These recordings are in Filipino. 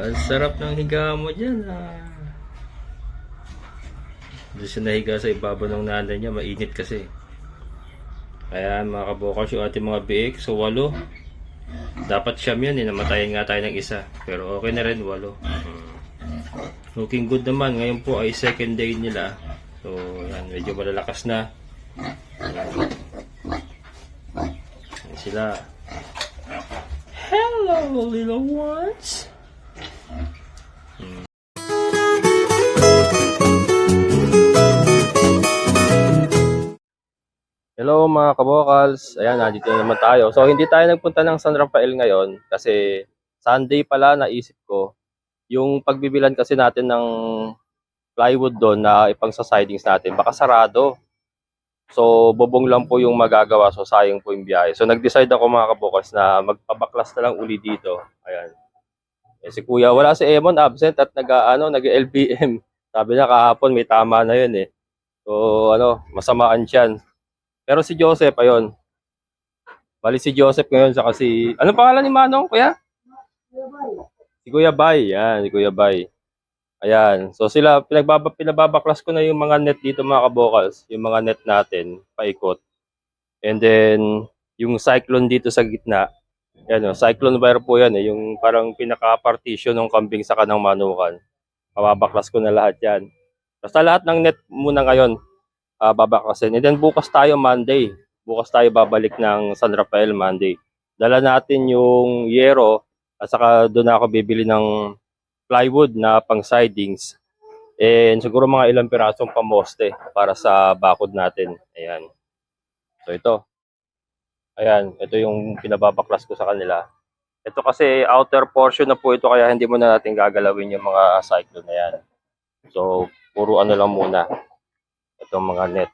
Ang sarap ng higa mo dyan ah. Doon siya nahiga sa ibabaw ng nanay niya, mainit kasi. Kaya mga kabukas yung ating mga biik, so walo. Dapat siyam yan eh, namatayan nga tayo ng isa. Pero okay na rin, walo. Looking good naman, ngayon po ay second day nila. So yan, medyo malalakas na. Yan. Yan sila. Hello little ones! Hello mga kabokals. Ayan, nandito na naman tayo. So, hindi tayo nagpunta ng San Rafael ngayon kasi Sunday pala naisip ko. Yung pagbibilan kasi natin ng plywood doon na ipang sa sidings natin, baka sarado. So, bubong lang po yung magagawa. So, sayang po yung biyahe. So, nag-decide ako mga kabokals na magpabaklas na lang uli dito. Ayan. Eh, si Kuya, wala si Emon absent at nag, ano, nag-LBM. Sabi niya kahapon may tama na yun eh. So, ano, masamaan siyan. Pero si Joseph, ayun. Bali si Joseph ngayon sa kasi... Anong pangalan ni Manong, kuya? Si Kuya Bay. Yan, si Kuya Bay. Ayan. So sila, pinagbaba, pinababaklas ko na yung mga net dito mga kabokals. Yung mga net natin, paikot. And then, yung cyclone dito sa gitna. Yan o, cyclone wire po yan eh. Yung parang pinaka-partition ng kambing sa kanang manukan. Pababaklas ko na lahat yan. Basta lahat ng net muna ngayon, uh, babaklasin. And then bukas tayo Monday. Bukas tayo babalik ng San Rafael Monday. Dala natin yung yero at saka doon ako bibili ng plywood na pang sidings. And siguro mga ilang pirasong pamoste para sa bakod natin. Ayan. So ito. Ayan, ito yung pinababaklas ko sa kanila. Ito kasi outer portion na po ito kaya hindi mo na natin gagalawin yung mga cyclone na yan. So, puro ano lang muna itong mga net.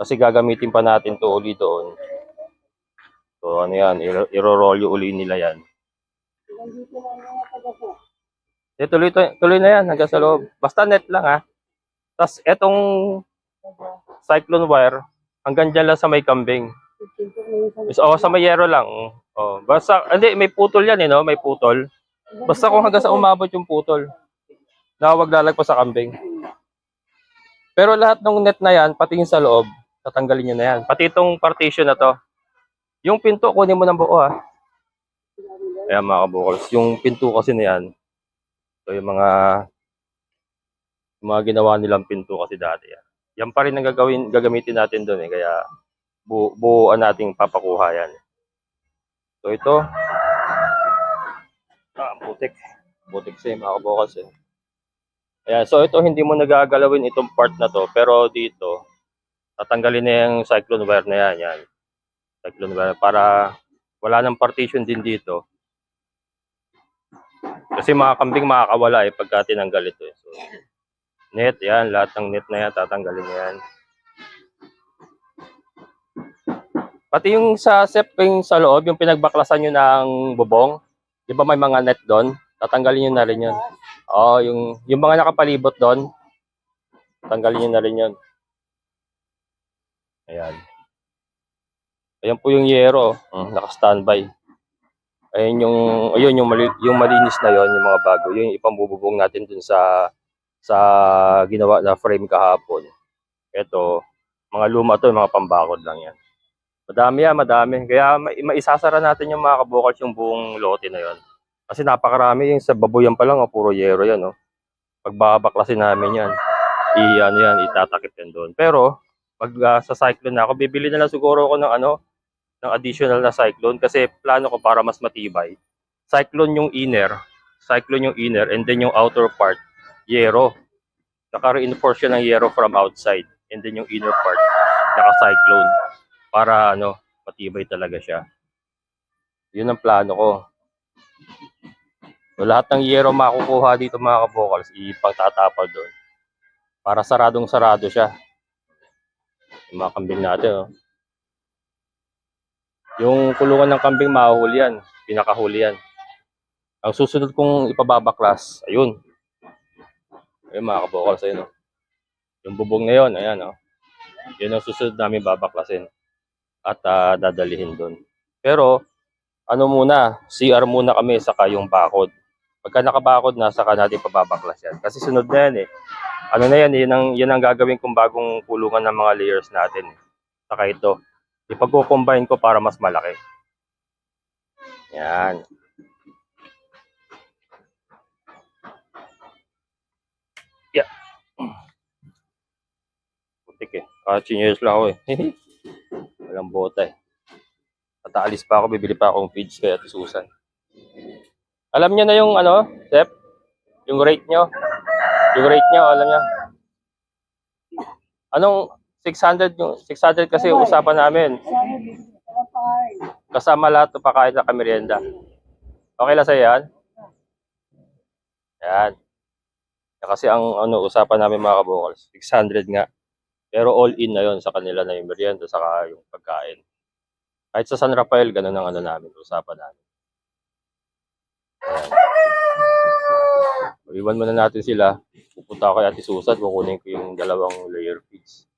Kasi gagamitin pa natin to uli doon. So ano yan, iro- iro-roll uli nila yan. Eh, tuloy, tuloy na yan hanggang sa loob. Basta net lang ha. Tapos etong cyclone wire, hanggang dyan lang sa may kambing. Is, oh, sa may yero lang. Oh, basta, hindi, may putol yan eh, no? May putol. Basta kung hanggang sa umabot yung putol, na wag lalagpas sa kambing. Pero lahat ng net na yan, pati yung sa loob, tatanggalin nyo na yan. Pati itong partition na to. Yung pinto, kunin mo ng buo ha. Ayan mga kabukals. Yung pinto kasi na yan, so yung mga yung mga ginawa nilang pinto kasi dati yan. Yan pa rin ang gagawin, gagamitin natin doon eh. Kaya bu buuan nating papakuha yan. So ito, ah, putik. Putik siya mga kabukals eh. Ayan, so ito hindi mo nagagalawin itong part na to, pero dito, tatanggalin na yung cyclone wire na yan, yan. Cyclone wire, para wala ng partition din dito. Kasi mga kambing makakawala eh pagka tinanggal ito. Eh. So, net, yan, lahat ng net na yan, tatanggalin na yan. Pati yung sa seping sa loob, yung pinagbaklasan nyo ng bubong, di ba may mga net doon? Tatanggalin nyo na rin yun. Oo, yung, yung mga nakapalibot doon, tanggalin nyo na rin yun. Ayan. Ayan po yung yero, mm, naka-standby. Ayan yung, ayun yung, mali, yung malinis na yon yung mga bago. Yun yung ipambububong natin dun sa, sa ginawa na frame kahapon. Ito, mga luma to, mga pambakod lang yan. Madami yan, madami. Kaya ma- maisasara natin yung mga kabukals yung buong lote na yon. Kasi napakarami yung sa babuyan pa lang, oh, puro yero yan. Oh. Pag babaklasin namin yan, i ano yan, itatakip yan doon. Pero, pag ah, sa cyclone na ako, bibili na lang siguro ako ng ano, ng additional na cyclone kasi plano ko para mas matibay. Cyclone yung inner, cyclone yung inner, and then yung outer part, yero. Naka-reinforce siya ng yero from outside. And then yung inner part, naka-cyclone. Para ano, matibay talaga siya. Yun ang plano ko. So, lahat ng yero makukuha dito mga kabokals, ipagtatapal doon. Para saradong sarado siya. Yung mga kambing natin, oh. Yung kulungan ng kambing mahuhuli yan. Pinakahuli yan. Ang susunod kong ipababaklas, ayun. Ayun mga kabokals, ayun, oh. Yung bubong na yun, ayan, oh. Yun ang susunod namin babaklasin. At ah, dadalihin doon. Pero, ano muna, CR muna kami saka yung bakod. Pagka nakabakod na, saka natin pababaklas yan. Kasi sunod na yan eh. Ano na yan, yan ang, yan ang gagawin kong bagong kulungan ng mga layers natin. eh. Saka ito. Ipag-combine ko para mas malaki. Yan. Yeah. Putik eh. Kachingers lang ako eh. Walang bota eh. Tataalis pa ako, bibili pa akong feeds kaya Ate Susan. Alam niyo na yung ano, Sep? Yung rate nyo? Yung rate nyo, alam niyo? Anong 600 yung 600 kasi usapan namin. Kasama lahat ng pakain na kamerienda. Okay lang sa'yo yan? Yan. Kasi ang ano usapan namin mga kabokals, 600 nga. Pero all in na yon sa kanila na yung merienda saka yung pagkain. Kahit sa San Rafael, ganun ang ano namin, usapan namin. Ayan. Iwan muna natin sila. Pupunta ako kay Ate Susan, kukunin ko yung dalawang layer feeds.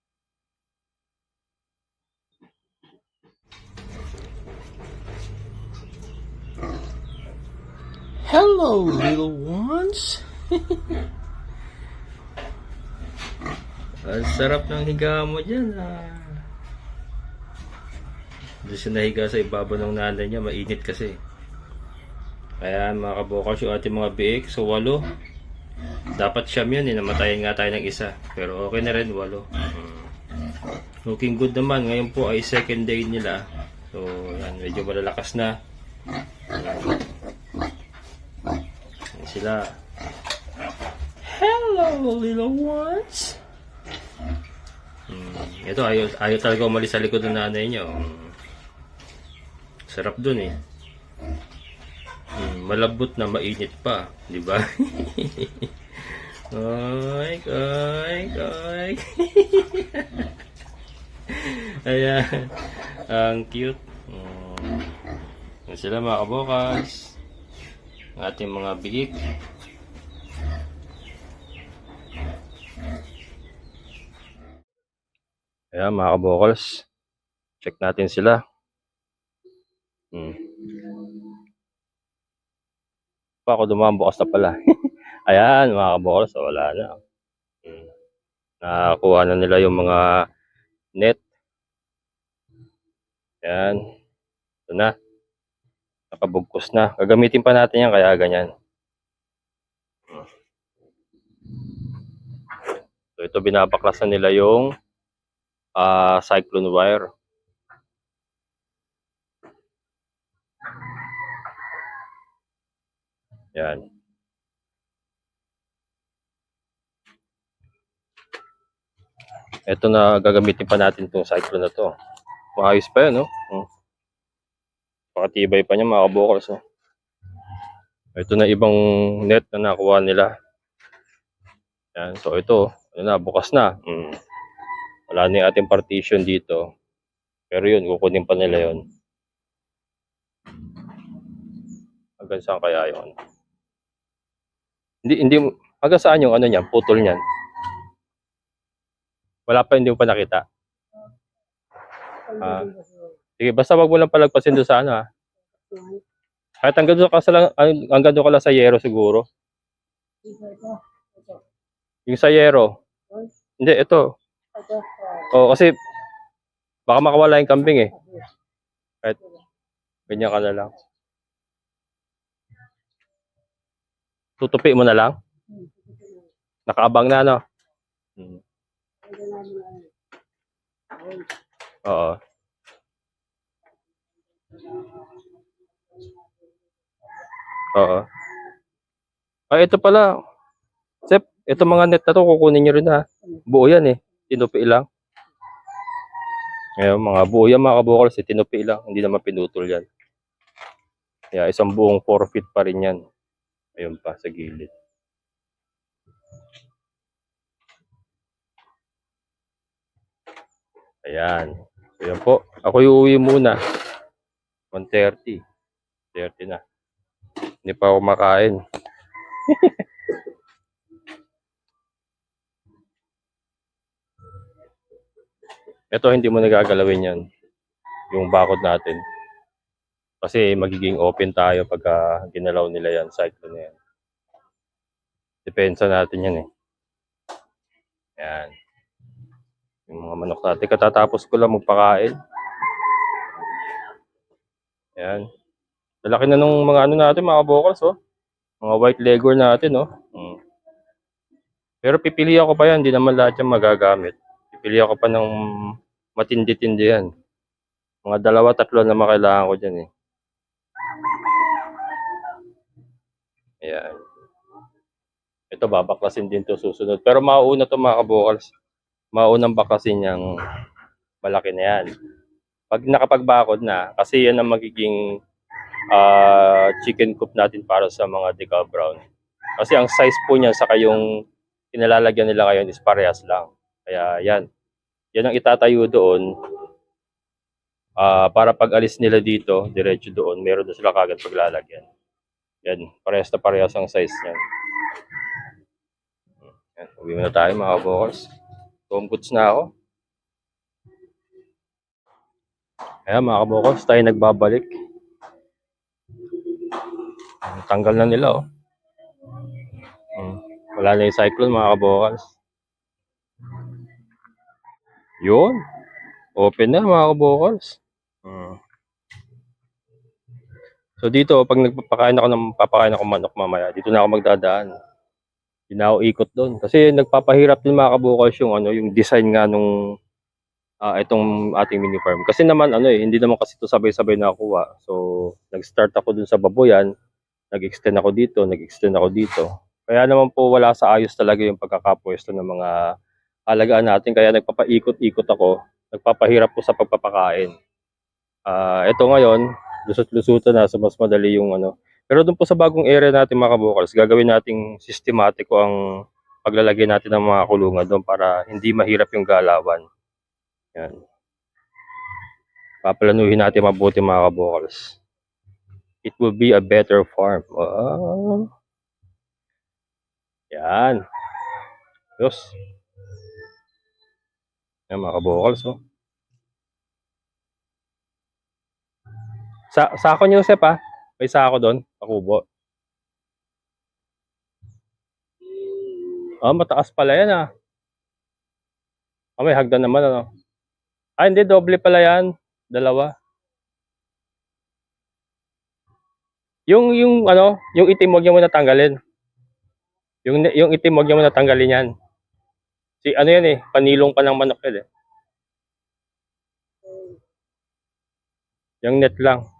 Hello, little ones. Ang sarap ng higa mo dyan, ah. Doon siya nahiga sa ibabaw ng nanay niya, mainit kasi. Kaya mga kabukas yung ating mga biik, so walo. Dapat siyam yun, eh, namatayan nga tayo ng isa. Pero okay na rin, walo. Mm. Looking good naman, ngayon po ay second day nila. So, yan, medyo malalakas na. Yan. Yan sila. Hello, little ones. Mm, ito, ayaw, ayaw talaga umalis sa likod ng nanay niya. oh. Mm. Sarap dun eh. Mm, malambot na mainit pa, di ba? Oy, oy, oy. Ayan. Ang cute. Mm. Yan sila mga kabokas. Ang ating mga biik. Ayan mga kabokals. Check natin sila. Hmm. Pa ako dumaan bukas na pala. Ayan mga kabokals. So, wala na. Hmm. Nakakuha na nila yung mga net. Ayan. Ito na. Nakabugkos na. Gagamitin pa natin yan kaya ganyan. So ito binabaklasan nila yung ah cyclone wire. Yan. Ito na gagamitin pa natin tong cyclone na to. Maayos pa yan, no? Hmm. Pakatibay pa niya mga kabokals, no? Ito na ibang net na nakuha nila. Yan, so ito, ano na, bukas na. Hmm. Wala na yung ating partition dito. Pero yun, kukunin pa nila yun. Hanggang saan kaya yun? Hindi, hindi, hanggang saan yung ano niyan, putol niyan? Wala pa, hindi mo pa nakita. Ah. Sige, basta wag mo lang palagpasin doon sa ano ha. Kahit hanggang doon ka, sa lang, ang- hanggang doon ka lang sa yero siguro. Yung sa yero. Hindi, ito. Oo, kasi baka makawala yung kambing eh. Kahit ganyan ka na lang. Tutupi mo na lang? Nakaabang na, no? Oo. Oo. Ay, ito pala. Sep, ito mga net na to, kukunin nyo rin ha. Buo yan eh. Tinupi lang. Ngayon, mga buo yan mga kabukals, eh, tinupi lang. Hindi naman pinutol yan. Kaya isang buong 4 feet pa rin yan. Ayun pa, sa gilid. Ayan. So, po. Ako uuwi muna. 1.30. 30 na. Hindi pa ako makain. Ito hindi mo nagagalawin yan. Yung bakod natin. Kasi magiging open tayo pagka ginalaw nila yan, cyclone na yan. Depensa natin yan eh. Yan. Yung mga manok natin. Katatapos ko lang magpakain. Yan. Lalaki na nung mga ano natin, mga vocals, oh. Mga white legor natin, oh. Mm. Pero pipili ako pa yan, hindi naman lahat yan magagamit. Pipili ako pa ng matindi-tindi yan. Mga dalawa, tatlo na makailangan ko dyan, eh. Ayan. Ito, babaklasin din to susunod. Pero mauuna to mga kabukals. Maunang baklasin yung malaki na yan. Pag nakapagbakod na, kasi yan ang magiging ah, chicken coop natin para sa mga decal brown. Kasi ang size po niya saka yung kinalalagyan nila ngayon is parehas lang. Kaya yan. Yan ang itatayo doon. Ah, para pag alis nila dito, diretso doon, meron na sila kagad paglalagyan. Yan, parehas na parehas ang size niyan. Yan, uwi muna tayo mga vocals. Home goods na ako. Ayan mga kabokos, tayo nagbabalik. Tanggal na nila oh. Hmm. Wala na yung cyclone mga kabokals. Yun. Open na mga kabokals. Hmm. So dito, pag nagpapakain ako ng papakain ako manok mamaya, dito na ako magdadaan. Hindi na ako ikot doon. Kasi nagpapahirap din mga kabukals yung, ano, yung design nga nung ah itong ating mini farm. Kasi naman ano eh, hindi naman kasi ito sabay-sabay nakuha. So, nag-start ako dun sa baboyan, nag-extend ako dito, nag-extend ako dito. Kaya naman po wala sa ayos talaga yung pagkakapwesto ng mga alagaan natin. Kaya nagpapaikot-ikot ako, nagpapahirap po sa pagpapakain. Ah, ito ngayon, lusot-lusutan na so mas madali yung ano. Pero doon po sa bagong area natin mga kabukals, gagawin nating sistematiko ang paglalagay natin ng mga kulungan doon para hindi mahirap yung galawan. Yan. Paplanuhin natin mabuti mga kabukals. It will be a better farm. Wow. Yan. Diyos. Yan mga kabukals. Oh. Sa sako niyo, Joseph, ha? May sako doon, pakubo. Ah, mataas pala yan, ah. Ah, may hagdan naman, ano? Ah, hindi, doble pala yan. Dalawa. Yung, yung, ano, yung itim, huwag niyo muna tanggalin. Yung, yung itim, huwag niyo muna tanggalin yan. Si, ano yan eh, panilong pa ng manok yan eh. Yung net lang.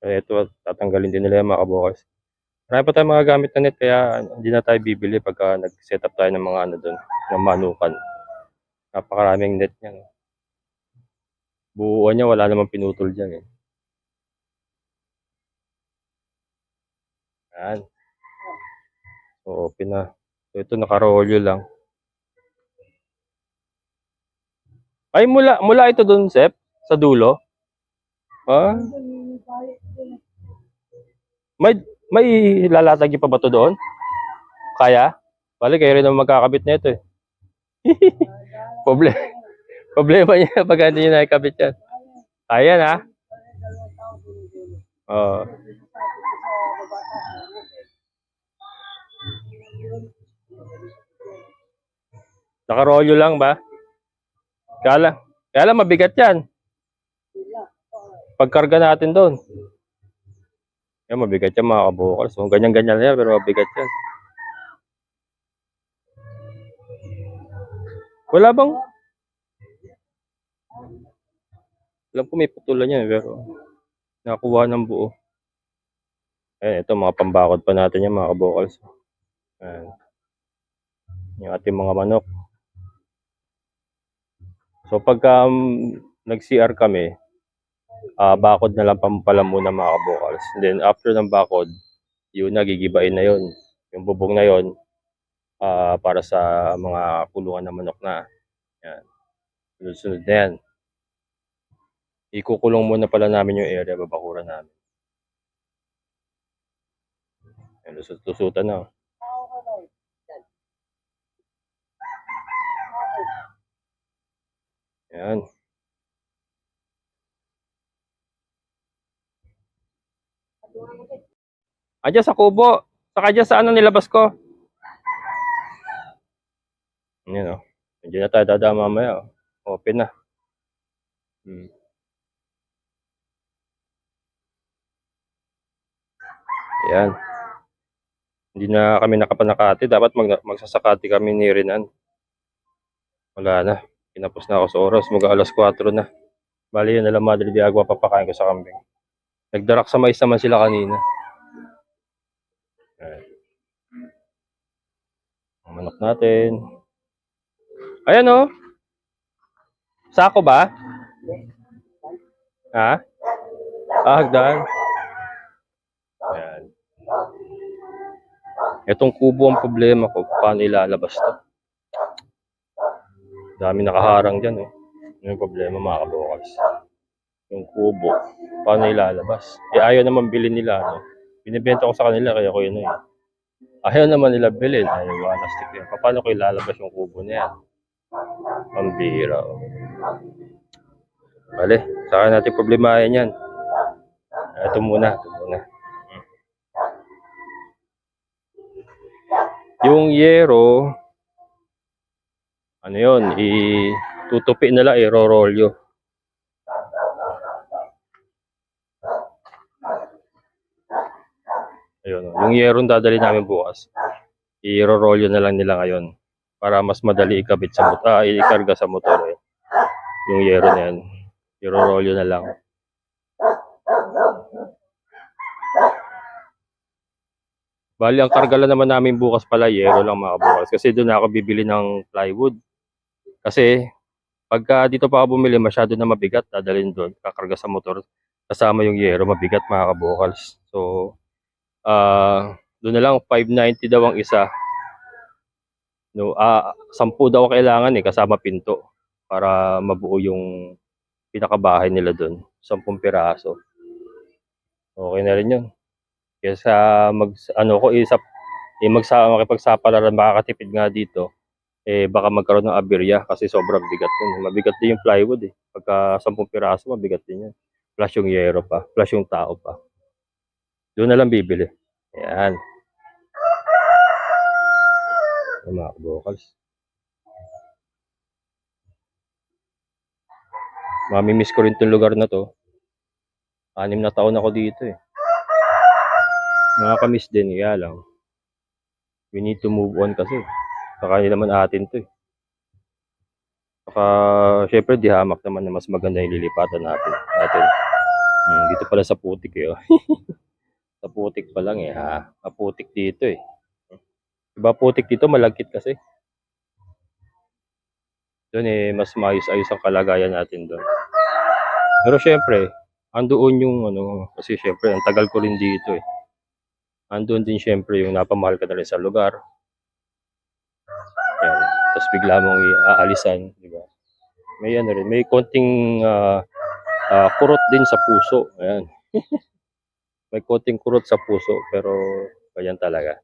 Eh, ito, tatanggalin din nila yung mga kabukas. Marami pa tayong mga gamit na net, kaya hindi na tayo bibili pagka nag-set up tayo ng mga ano doon, ng manukan. Napakaraming net niya. No? Buuan niya, wala namang pinutol dyan eh. Yan. So, open na. So, ito nakarolyo lang. Ay, mula, mula ito doon, Sep? Sa dulo? Ah? May, may lalatag pa ba ito doon? Kaya? Bali, kayo rin naman magkakabit na ito eh. Problem, problema niya pag hindi niya nakikabit yan. Kaya na? Oo. Nakarolyo lang ba? Kala, kala mabigat yan. Pagkarga natin doon. Yan, mabigat yan mga kabukal. So, ganyan-ganyan na yan, pero mabigat yan. Wala bang... Alam ko may putulan yan, pero nakuha ng buo. Ayan, ito mga pambakod pa natin yan mga kabukals. Ayan. Yung ating mga manok. So pagka um, nag-CR kami, ah bakod na lang pala muna mga kabukals. Then after ng bakod, yun nagigibain na yun. Yung bubong na yun, ah para sa mga kulungan ng manok na. Yan. Sunod-sunod na yan. Ikukulong muna pala namin yung area, babakuran namin. Yan, lusot-lusutan na. Yan. Andiyan sa kubo. Saka dyan sa ano nilabas ko. Yan o. Nandiyan na tayo dadaan mamaya. oh. Open na. Hmm. Yan. Hindi na kami nakapanakati. Dapat mag magsasakati kami ni Renan. Wala na. Pinapos na ako sa oras. Mag alas 4 na. Bali yun nalang Madre de Agua papakain ko sa kambing. Nagdarak sa mais naman sila kanina. Ayan. Ang manok natin. Ayan o. Sako ba? Ha? Ah, hagdan. Ayan. Itong kubo ang problema ko. Paano ilalabas to? Dami nakaharang dyan. Oh. Yun yung problema mga kabokals. Yung kubo. Paano ilalabas? Eh ayaw naman bilhin nila. No? Binibenta ko sa kanila kaya ko yun eh. Ayaw naman nila bilhin. Ayaw yung plastic yan. Paano ko ilalabas yung kubo na yan? Pambira. Oh. Bale, sa akin natin problemahin yan. Ito muna. Ito muna. Yung yero, ano yun, itutupi na lang, i-rolyo. Ayun, oh. yung yero dadali namin bukas. I-rolyo na lang nila ngayon para mas madali ikabit sa motor, ah, ikarga sa motor eh. Yung yero na yan. I-rolyo na lang. Bali, ang karga lang naman namin bukas pala, yero lang mga bukas. Kasi doon ako bibili ng plywood. Kasi, pagka dito pa ako bumili, masyado na mabigat, dadalhin doon, kakarga sa motor. Kasama yung yero, mabigat mga kabukals. So, ah doon na lang, 590 daw ang isa. No, ah 10 daw kailangan eh, kasama pinto. Para mabuo yung pinakabahay nila doon. 10 piraso. Okay na rin yun. Kesa mag ano ko isa eh, magsa makipagsapalaran makakatipid nga dito eh baka magkaroon ng aberya kasi sobrang bigat yun. Mabigat din yung plywood eh. Pagka 10 piraso mabigat din yan. Plus yung yero pa, plus yung tao pa. Doon na lang bibili. Ayan. Yung mga vocals. Mamimiss ko rin itong lugar na to. Anim na taon ako dito eh. Nakakamiss din, kaya lang. We need to move on kasi. Saka hindi naman atin to eh. Saka, syempre, di hamak naman na mas maganda yung lilipatan natin. natin. Hmm, dito pala sa putik eh. oh. sa putik pa lang eh ha. Maputik dito eh. Iba putik dito, malagkit kasi. Doon eh, mas maayos-ayos ang kalagayan natin doon. Pero syempre, andoon yung ano, kasi syempre, ang tagal ko rin dito eh. Andun din syempre yung napamahal ka na rin sa lugar. Yan. Tapos bigla mong aalisan, di ba? May ano rin, may konting ah, ah, kurot din sa puso. Ayan. may konting kurot sa puso, pero ganyan talaga.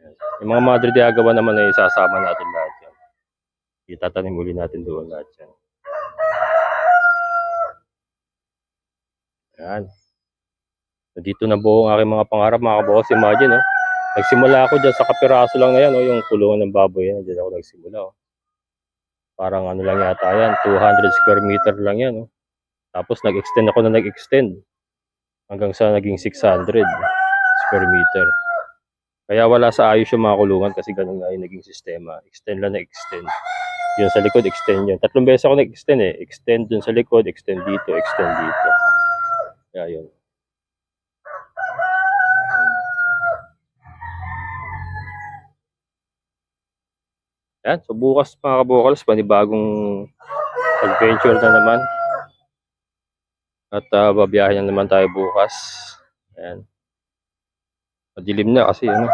Ayan. Yung mga Madre de Agawan naman ay isasama natin lahat yan. Itatanim uli natin doon lahat yan. Ayan. Dito na buo ang aking mga pangarap, mga kabukas. Imagine, no? Nagsimula ako dyan sa kapiraso lang na yan, no? yung kulungan ng baboy yan. Dyan ako nagsimula. Oh. Parang ano lang yata yan, 200 square meter lang yan. No? Tapos nag-extend ako na nag-extend. Hanggang sa naging 600 square meter. Kaya wala sa ayos yung mga kulungan kasi ganun nga yung naging sistema. Extend lang na extend. Yun sa likod, extend yun. Tatlong beses ako nag-extend eh. Extend dun sa likod, extend dito, extend dito. Kaya yun. Yan, so bukas mga kabukals, panibagong adventure na naman. At uh, babiyahin na naman tayo bukas. Ayan. Madilim na kasi ano,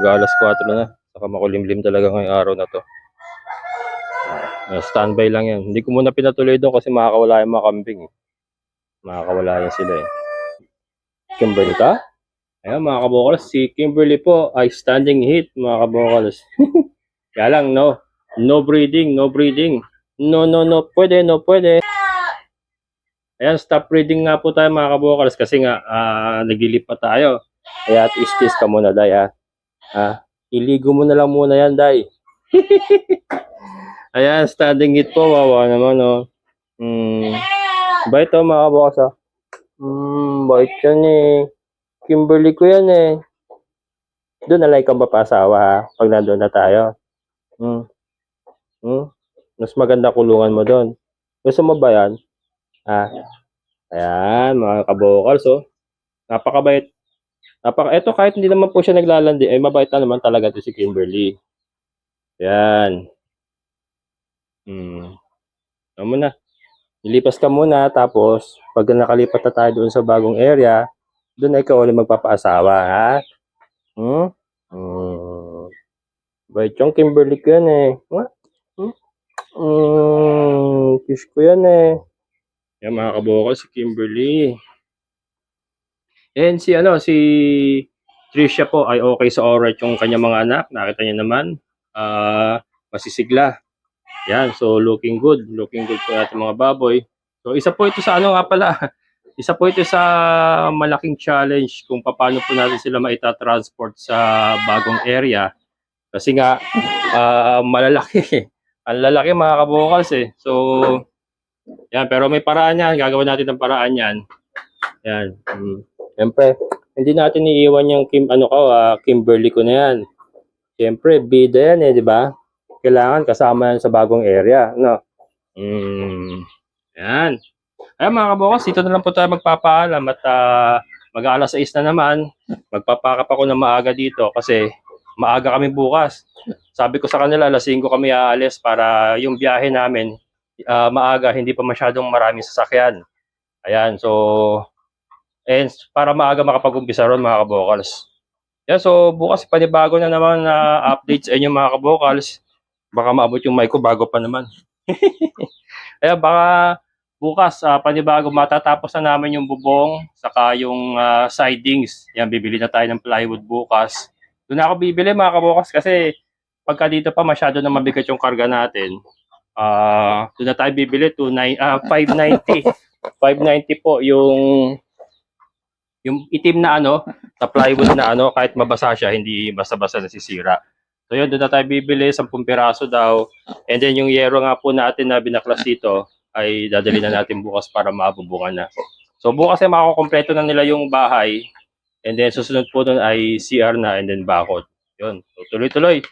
mag alas 4 na. Saka makulimlim talaga ngayong araw na to. Uh, standby lang yan. Hindi ko muna pinatuloy doon kasi makakawala yung mga kambing. Eh. Makakawala yan sila eh. Kimberly ta? Ayan mga kabukals, si Kimberly po ay standing heat mga kabukals. Kaya lang, no. No breeding, no breeding. No, no, no. Pwede, no, pwede. Ayan, stop breeding nga po tayo mga kabukals kasi nga, ah, nagilip tayo. Kaya at istis ka muna, day, ha? Ha? Iligo mo na lang muna yan, day. Ayan, standing it po. Wawa naman, oh. Hmm. Bait, oh, mga kabukas, oh. Hmm, bait yan, eh. Kimberly ko yan, eh. Doon na like kang papasawa, ha? Pag nandun na tayo. Hmm. Hmm? Mas maganda kulungan mo doon. Gusto mo ba yan? Ah. Ayan, mga kabokals, oh. Napakabait. Napaka, eto kahit hindi naman po siya naglalandi, ay mabait na naman talaga to si Kimberly. Yan. Hmm. Ano na. Lilipas ka muna, tapos, pag nakalipat na tayo doon sa bagong area, doon na ikaw ulit magpapaasawa, ha? Hmm? Hmm. Bait yung Kimberly ko yan, eh. Hmm? Hmm. Kiss ko yan, eh. Yan mga kaboko, si Kimberly. And si ano, si Trisha po ay okay sa alright yung kanyang mga anak. Nakita niyo naman. Ah, masisigla. Yan, so looking good. Looking good po natin mga baboy. So isa po ito sa ano nga pala. Isa po ito sa malaking challenge kung paano po natin sila maita-transport sa bagong area. Kasi nga, ah, malalaki. Ang lalaki mga kabukals eh. So, yan, pero may paraan yan. Gagawin natin ng paraan yan. Yan. Mm. Siyempre, hindi natin iiwan yung Kim, ano ko, ah, Kimberly ko na yan. Siyempre, bida yan eh, di ba? Kailangan kasama yan sa bagong area, no? Mm. Yan. Ay mga kabukas, dito na lang po tayo magpapaalam at ah, mag-aalas 6 na naman. Magpapakap ako ng maaga dito kasi maaga kami bukas. Sabi ko sa kanila, alas 5 kami aalis para yung biyahe namin ah, maaga, hindi pa masyadong maraming sasakyan. Ayan, so and para maaga makapag-umpisa ron mga kabokals. Yan, so bukas panibago na naman na updates sa inyo mga kabokals. Baka maabot yung mic ko bago pa naman. Ayan, baka bukas ah, panibago matatapos na namin yung bubong saka yung ah, sidings. Yan, bibili na tayo ng plywood bukas. Doon ako bibili mga kabukas kasi pagka dito pa masyado na mabigat yung karga natin. Ah, doon na tayo bibili to nine, ah 590. 590 po yung yung itim na ano, na plywood na ano, kahit mabasa siya, hindi basta-basta nasisira. So yun, doon na tayo bibili, 10 piraso daw. And then yung yero nga po natin na binaklas dito, ay dadali na natin bukas para mabubungan na. So bukas ay makakompleto na nila yung bahay. And then susunod po nun ay CR na and then bakod. Yun. So tuloy-tuloy.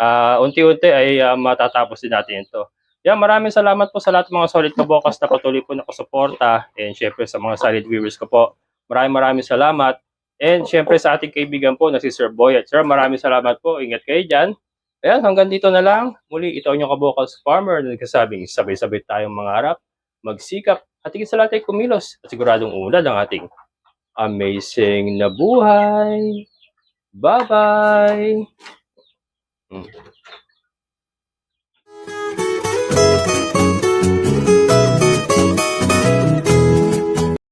Ah, unti-unti ay ah, matatapos din natin ito. Yan, maraming salamat po sa lahat ng mga solid kabokas na patuloy po nakasuporta. And syempre sa mga solid viewers ko po. Maraming maraming salamat. And syempre sa ating kaibigan po na si Sir Boy at Sir, maraming salamat po. Ingat kayo dyan. Ayan, hanggang dito na lang. Muli, ito ang inyong kabokals farmer na nagsasabing sabay-sabay tayong mangarap, magsikap, at higit sa lahat ay kumilos at siguradong unad ang ating amazing na buhay. Bye-bye!